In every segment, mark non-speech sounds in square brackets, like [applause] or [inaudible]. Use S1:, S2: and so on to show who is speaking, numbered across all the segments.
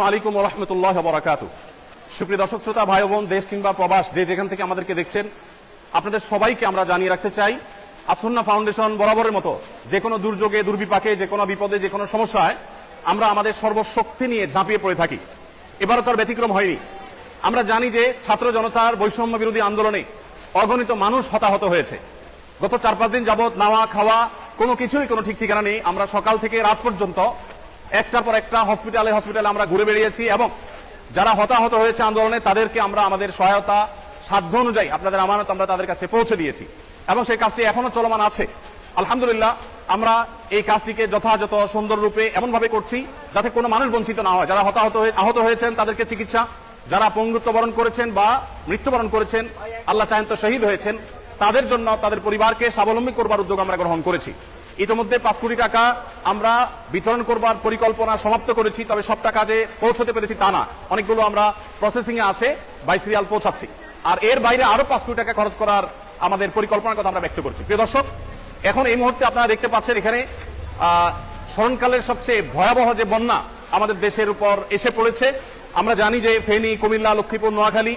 S1: আলাইকুম রহমতুল্লাহ বরাকাতু সুপ্রিয় দর্শক, শ্রোতা, ভাই বোন, দেশ কিংবা প্রবাস, যে যেখান থেকে আমাদেরকে দেখছেন, আপনাদের সবাইকে আমরা জানিয়ে রাখতে চাই, আসন্না ফাউন্ডেশন বরাবরের মতো যে কোনো দুর্যোগে, দুর্বিপাকে, যে কোনো বিপদে, যে কোনো সমস্যায় আমরা আমাদের সর্বশক্তি নিয়ে ঝাঁপিয়ে পড়ে থাকি। এবারও তার ব্যতিক্রম হয়নি। আমরা জানি যে ছাত্র জনতার বৈষম্য বিরোধী আন্দোলনে অগণিত মানুষ হতাহত হয়েছে। গত চার পাঁচ দিন যাবত নাওয়া, খাওয়া, কোনো কিছুই কোনো ঠিক ঠিকানা নেই। আমরা সকাল থেকে রাত পর্যন্ত একটার পর একটা হসপিটালে হসপিটালে আমরা ঘুরে বেরিয়েছি এবং যারা হতাহত হয়েছে আন্দোলনে, তাদেরকে আমরা আমাদের সহায়তা সাধ্য অনুযায়ী, আপনাদের আমানত আমরা তাদের কাছে পৌঁছে দিয়েছি। এবং সেই কাজটি এখনও চলমান আছে। আলহামদুলিল্লাহ, আমরা এই কাজটিকে যথাযথ, সুন্দর রূপে এমন ভাবে করছি যাতে কোনো মানুষ বঞ্চিত না হয়। যারা হতাহত হয়ে, আহত হয়েছেন, তাদেরকে চিকিৎসা, যারা পঙ্গুত্ব বরণ করেছেন বা মৃত্যুবরণ করেছেন, আল্লাহ চাহেন তো শহীদ হয়েছেন, তাদের জন্য, তাদের পরিবারকে স্বাবলম্বী করবার উদ্যোগ আমরা গ্রহণ করেছি। ইতিমধ্যে পাঁচ কোটি টাকা আমরা বিতরণ করবার পরিকল্পনা সমাপ্ত করেছি, তবে সব টাকা যে পৌঁছতে পেরেছি তা না। অনেকগুলো আমরা প্রসেসিং এ আছে বাই সিরিয়াল পৌঁছাচ্ছি। আর এর বাইরে আরও পাঁচ কোটি টাকা খরচ করার আমাদের পরিকল্পনার কথা আমরা ব্যক্ত করছি। প্রিয় দর্শক, এখন এই মুহূর্তে আপনারা দেখতে পাচ্ছেন এখানে স্মরণকালের সবচেয়ে ভয়াবহ যে বন্যা আমাদের দেশের উপর এসে পড়েছে। আমরা জানি যে ফেনী, কুমিল্লা, লক্ষ্মীপুর, নোয়াখালী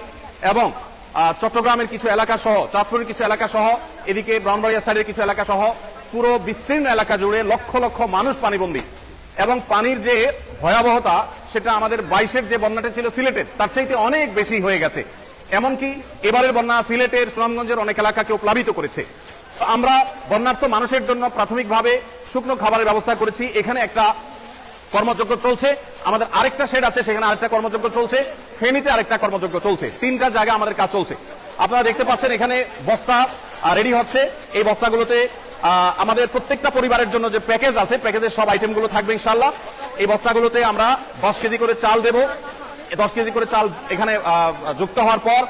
S1: এবং চট্টগ্রামের কিছু এলাকা সহ, চাঁদপুরের কিছু এলাকা সহ, এদিকে ব্রাহ্মণবাড়িয়া সাইডের কিছু এলাকা সহ পুরো বিস্তীর্ণ এলাকা জুড়ে লক্ষ লক্ষ মানুষ পানিবন্দী। এবং পানির যে ভয়াবহতা, সেটা আমাদের বাইশের যে বন্যাটা ছিল সিলেটের, তার চাইতে অনেক বেশি হয়ে গেছে। এমনকি এবারের বন্যা সিলেটের, সুনামগঞ্জের অনেক এলাকাকেও প্লাবিত করেছে। আমরা বন্যার্থ মানুষের জন্য প্রাথমিকভাবে শুকনো খাবারের ব্যবস্থা করেছি। এখানে একটা কর্মযজ্ঞ চলছে। আমাদের আরেকটা শেড আছে, সেখানে আরেকটা কর্মযজ্ঞ চলছে। ফেনীতে আরেকটা কর্মযজ্ঞ চলছে। তিনটা জায়গায় আমাদের কাজ চলছে। আপনারা দেখতে পাচ্ছেন এখানে বস্তা রেডি হচ্ছে। এই বস্তাগুলোতে আমাদের প্রত্যেকটা পরিবারের জন্য যে প্যাকেজ আছে, প্যাকেজের সব আইটেমগুলো থাকবে ইনশাল্লাহ এই বস্তাগুলোতে আমরা দশ কেজি করে চাল দেব। দশ কেজি করে চাল এখানে যুক্ত হওয়ার পর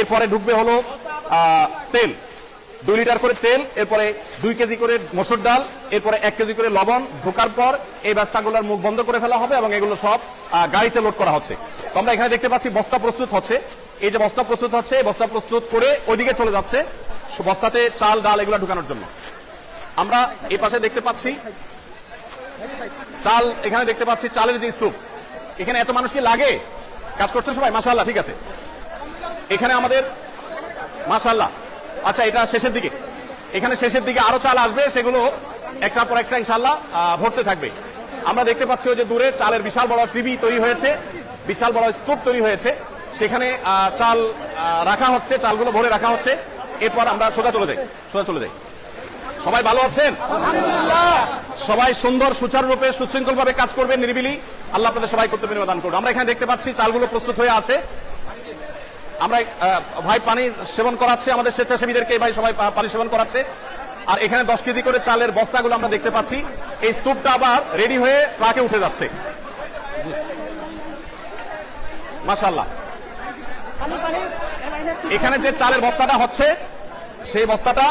S1: এরপরে ঢুকবে হলো তেল। দুই লিটার করে তেল, এরপরে দুই কেজি করে মসুর ডাল, এরপরে এক কেজি করে লবণ ঢোকার পর এই বস্তাগুলোর মুখ বন্ধ করে ফেলা হবে এবং এগুলো সব গাড়িতে লোড করা হচ্ছে। তো আমরা এখানে দেখতে পাচ্ছি বস্তা প্রস্তুত হচ্ছে। এই যে বস্তা প্রস্তুত হচ্ছে, এই বস্তা প্রস্তুত করে ওইদিকে চলে যাচ্ছে। বস্তাতে চাল, ডাল এগুলো ঢুকানোর জন্য। আমরা এই পাশে দেখতে পাচ্ছি, চাল, এখানে দেখতে পাচ্ছি চালের যে স্তূপ। এখানে এত মানুষ কি লাগে? কাজ করছেন সবাই? মাসাল্লাহ ঠিক আছে। এখানে আমাদের মাসাল্লাহ আচ্ছা এটা শেষের দিকে। এখানে শেষের দিকে আরও চাল আসবে, সেগুলো একটার পর একটা ইনশাল্লাহ ভরতে থাকবে। আমরা দেখতে পাচ্ছি ওই যে দূরে চালের বিশাল বড় টিভি তৈরি হয়েছে, বিশাল বড় স্তূপ তৈরি হয়েছে। সেখানে চাল রাখা হচ্ছে, চালগুলো ভরে রাখা হচ্ছে। এরপর আমরা সোজা চলে যাই, সোজা চলে যাই। সবাই ভালো আছেন? সবাই সুন্দর, সুচারুরূপে সুশৃঙ্খল ভাবে কাজ করবেন নিরিবিলি। আল্লাহ আপনাদের সবাই করতে দান করুন। আমরা এখানে দেখতে পাচ্ছি চালগুলো প্রস্তুত হয়ে আছে। আমরা ভাই পানি সেবন করাচ্ছে, আমাদের স্বেচ্ছাসেবীদেরকে ভাই সবাই পানি সেবন করাচ্ছে। আর এখানে দশ কেজি করে চালের বস্তাগুলো আমরা দেখতে পাচ্ছি। এই স্তূপটা আবার রেডি হয়ে ট্রাকে উঠে যাচ্ছে। মাশাল্লাহ এখানে যে চালের বস্তাটা হচ্ছে, সেই বস্তাটা,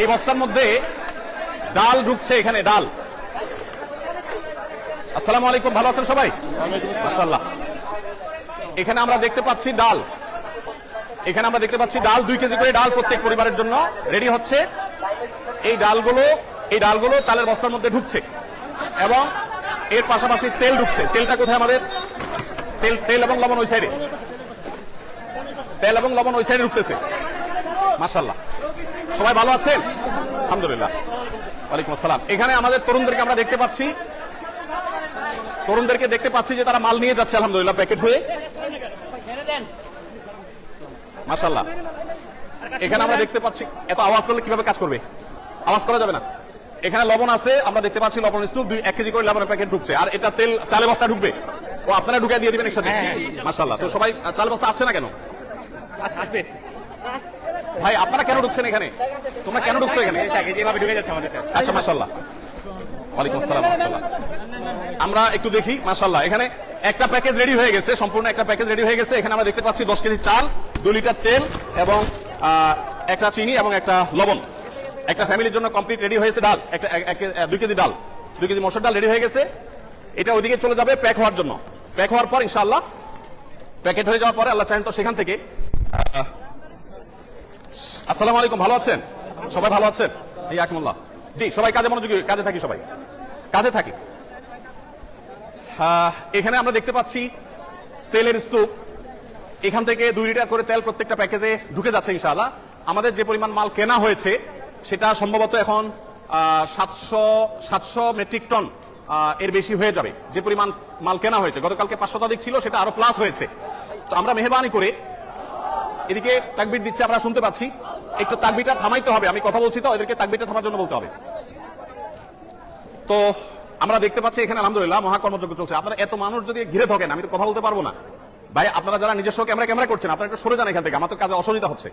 S1: এই বস্তার মধ্যে ডাল ঢুকছে এখানে, ডাল। আসসালামু আলাইকুম, ভালো আছেন সবাই? মাশাল্লাহ এখানে আমরা দেখতে পাচ্ছি ডাল। এখানে আমরা দেখতে পাচ্ছি ডাল, দুই কেজি করে ডাল প্রত্যেক পরিবারের জন্য রেডি হচ্ছে। এই ডালগুলো এই ডালগুলো চালের বস্তার মধ্যে ঢুকছে এবং এর পাশাপাশি তেল ঢুকছে। তেলটা কোথায় আমাদের? তেল তেল এবং লবণ ওই সাইডে। তেল এবং লবণ ওই সাইডে ঢুকতেছে। মাশাল্লাহ সবাই ভালো আছেন? আলহামদুলিল্লাহ। ওয়ালাইকুম আসসালাম। এখানে আমাদের তরুণদেরকে আমরা দেখতে পাচ্ছি। তরুণদেরকে দেখতে পাচ্ছি যে তারা মাল নিয়ে যাচ্ছে, আলহামদুলিল্লাহ, প্যাকেট হয়ে। মাশাল্লাহ এখানে আমরা দেখতে পাচ্ছি, এত আওয়াজ করলে কীভাবে কাজ করবে? আওয়াজ করা যাবে না। এখানে লবণ আছে, আমরা দেখতে পাচ্ছি লবণ স্তূপ, দুই, এক কেজি করে লবণের প্যাকেট ঢুকছে। আর এটা তেল চালে বস্তা ঢুকবে। ও আপনারা ঢুকে দিয়ে দিবেন একসাথে? মাশাল্লাহ তো সবাই চাল বস্তা আসছে না কেন?
S2: আসবে।
S1: ভাই আপনারা কেন ঢুকছেন এখানে? তোমরা কেন ঢুকছো এখানে?
S2: যেভাবে ঢুকে যাচ্ছে আমাদের।
S1: আচ্ছা মাশাল্লাহ ওয়ালাইকুম আসসালাম। আমরা একটু দেখি মাশাল্লাহ এখানে একটা প্যাকেজ রেডি হয়ে গেছে সম্পূর্ণ একটা প্যাকেজ রেডি হয়ে গেছে। এখানে আমরা দেখতে পাচ্ছি দশ কেজি চাল দু লিটার তেল এবং একটা চিনি এবং একটা লবণ। একটা ফ্যামিলির জন্য কমপ্লিট রেডি হয়েছে ডাল। একটা এক- এক- দুই কেজি ডাল। দুই কেজি মসুর ডাল রেডি হয়ে গেছে। এটা ওইদিকে চলে যাবে প্যাক হওয়ার জন্য। প্যাক হওয়ার পর ইনশাআল্লাহ প্যাকেট হয়ে যাওয়ার পরে আল্লাহ চাহেন তো সেখান থেকে। আসসালামু আলাইকুম, ভালো আছেন? সবাই ভালো আছেন? এই আকমুল্লাহ জি, সবাই কাজে মনোযোগী, কাজে থাকি সবাই। কাজে থাকি। এখানে আমরা দেখতে পাচ্ছি তেলের স্তূপ। এখান থেকে দুই লিটার করে তেল প্রত্যেকটা প্যাকেজে ঢুকে যাচ্ছে ইনশাআল্লাহ। আমাদের যে পরিমাণ মাল কেনা হয়েছে, সেটা সম্ভবত এখন সাতশো সাতশো মেট্রিক টন এর বেশি হয়ে যাবে। যে পরিমাণ মাল কেনা হয়েছে, গতকালকে পাঁচ শতাধিক ছিল, সেটা আরও প্লাস হয়েছে। তো আমরা মেহরবানি করে এদিকে তাকবির দিচ্ছে, আমরা শুনতে পাচ্ছি। একটু তাকবিটা থামাইতে হবে, আমি কথা বলছি তো, এদেরকে তাকবিটা থামার জন্য বলতে হবে। তো আমরা দেখতে পাচ্ছি এখানে, আলহামদুলিল্লাহ, মহাকর্মযজ্ঞ চলছে। আপনারা এত মানুষ যদি ঘিরে থাকেন আমি তো কথা বলতে পারব না। ভাই, আপনারা যারা নিজস্ব ক্যামেরা ক্যামেরা করছেন, আপনারা একটু সরে যান এখান থেকে, আমার তো কাজে অসুবিধা হচ্ছে।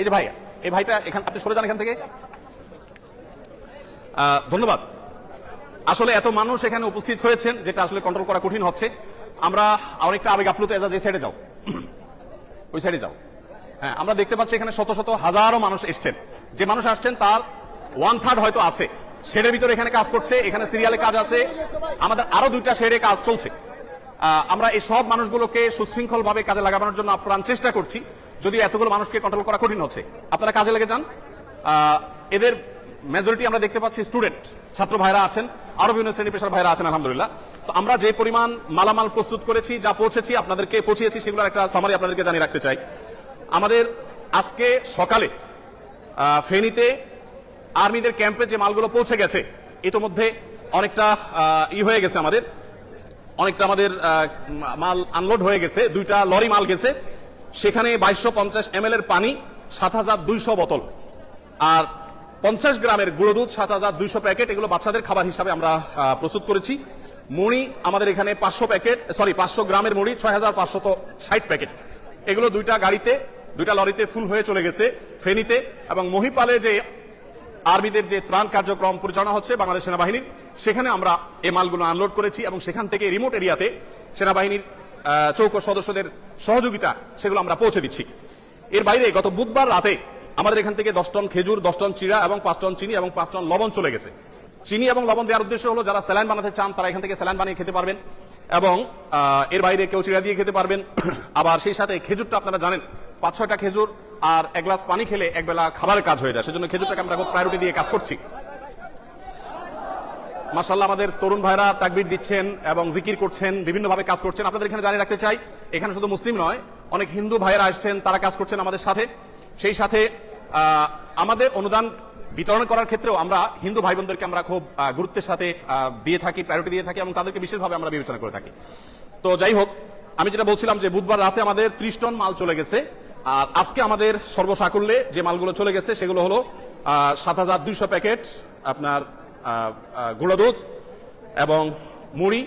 S1: এই যে ভাই, এই ভাইটা এখান, আপনি সরে যান এখান থেকে। ধন্যবাদ। আসলে এত মানুষ এখানে উপস্থিত হয়েছেন, যেটা আসলে কন্ট্রোল করা কঠিন হচ্ছে। আমরা অনেকটা আবেগ আপ্লুত এজাজ এই সাইডে যাও। ওই সাইডে যাও। হ্যাঁ আমরা দেখতে পাচ্ছি এখানে শত শত হাজারো মানুষ এসছেন। যে মানুষ আসছেন তার ওয়ান থার্ড হয়তো আছে। শেডের ভিতরে এখানে কাজ করছে, এখানে সিরিয়ালে কাজ আছে। আমাদের আরও দুইটা শেডে কাজ চলছে। আমরা এই সব মানুষগুলোকে সুশৃঙ্খল ভাবে কাজে লাগানোর জন্য আপ্রাণ চেষ্টা করছি। যদি এতগুলো মানুষকে কন্ট্রোল করা কঠিন হচ্ছে। আপনারা কাজে লেগে যান। এদের মেজরিটি আমরা দেখতে পাচ্ছি স্টুডেন্ট, ছাত্র ভাইরা আছেন আরও বিভিন্ন শ্রেণি পেশার ভাইরা আছেন, আলহামদুলিল্লাহ। তো আমরা যে পরিমাণ মালামাল প্রস্তুত করেছি, যা পৌঁছেছি, আপনাদেরকে পৌঁছিয়েছি, সেগুলোর একটা সামারি আপনাদেরকে জানিয়ে রাখতে চাই। আমাদের আজকে সকালে ফেনীতে আর্মিদের ক্যাম্পে যে মালগুলো পৌঁছে গেছে, ইতোমধ্যে অনেকটা ই হয়ে গেছে আমাদের। অনেকটা আমাদের মাল আনলোড হয়ে গেছে, দুইটা লরি মাল গেছে। সেখানে বাইশশো পঞ্চাশ এম এর পানি, সাত হাজার দুইশো বোতল। আর পঞ্চাশ গ্রামের গুঁড়ো দুধ, সাত হাজার দুইশো প্যাকেট, এগুলো বাচ্চাদের খাবার হিসাবে আমরা প্রস্তুত করেছি। মুড়ি আমাদের এখানে পাঁচশো প্যাকেট সরি পাঁচশো গ্রামের মুড়ি, ছয় হাজার পাঁচশত ষাট প্যাকেট। এগুলো দুইটা গাড়িতে, দুইটা লরিতে ফুল হয়ে চলে গেছে ফেনীতে এবং মহিপালে যে আর্মিদের যে ত্রাণ কার্যক্রম পরিচালনা হচ্ছে বাংলাদেশ সেনাবাহিনীর, সেখানে আমরা এ মালগুলো আনলোড করেছি এবং সেখান থেকে রিমোট এরিয়াতে সেনাবাহিনীর চৌকো সদস্যদের সহযোগিতা, সেগুলো আমরা পৌঁছে দিচ্ছি। এর বাইরে গত বুধবার রাতে আমাদের এখান থেকে দশ টন খেজুর, দশ টন চিরা এবং পাঁচ টন চিনি এবং পাঁচ টন লবণ চলে গেছে। চিনি এবং লবণ দেওয়ার উদ্দেশ্য হলো যারা স্যালাইন বানাতে চান, তারা এখান থেকে স্যালাইন বানিয়ে খেতে পারবেন এবং এর বাইরে কেউ চিরা দিয়ে খেতে পারবেন। [clears throat] আবার সেই সাথে খেজুরটা আপনারা জানেন, পাঁচ ছয়টা খেজুর আর এক গ্লাস পানি খেলে একবেলা খাবারের কাজ হয়ে যায়। সেজন্য খেজুরটাকে আমরা খুব প্রায়োরিটি দিয়ে কাজ করছি। মাসাল্লাহ আমাদের তরুণ ভাইরা তাকবির দিচ্ছেন এবং জিকির করছেন, বিভিন্নভাবে কাজ করছেন। আপনাদের এখানে জানিয়ে রাখতে চাই, এখানে শুধু মুসলিম নয়, অনেক হিন্দু ভাইয়েরা আসছেন, তারা কাজ করছেন আমাদের সাথে। সেই সাথে আমাদের অনুদান বিতরণ করার ক্ষেত্রেও আমরা হিন্দু ভাই বোনদেরকে আমরা খুব গুরুত্বের সাথে দিয়ে থাকি প্রায়োরিটি দিয়ে থাকি এবং তাদেরকে বিশেষভাবে আমরা বিবেচনা করে থাকি। তো যাই হোক, আমি যেটা বলছিলাম যে বুধবার রাতে আমাদের ত্রিশ টন মাল চলে গেছে। আর আজকে আমাদের সর্বসাকুল্যে যে মালগুলো চলে গেছে, সেগুলো হলো সাত হাজার দুইশো প্যাকেট আপনার গুঁড়ো দুধ এবং মুড়ি।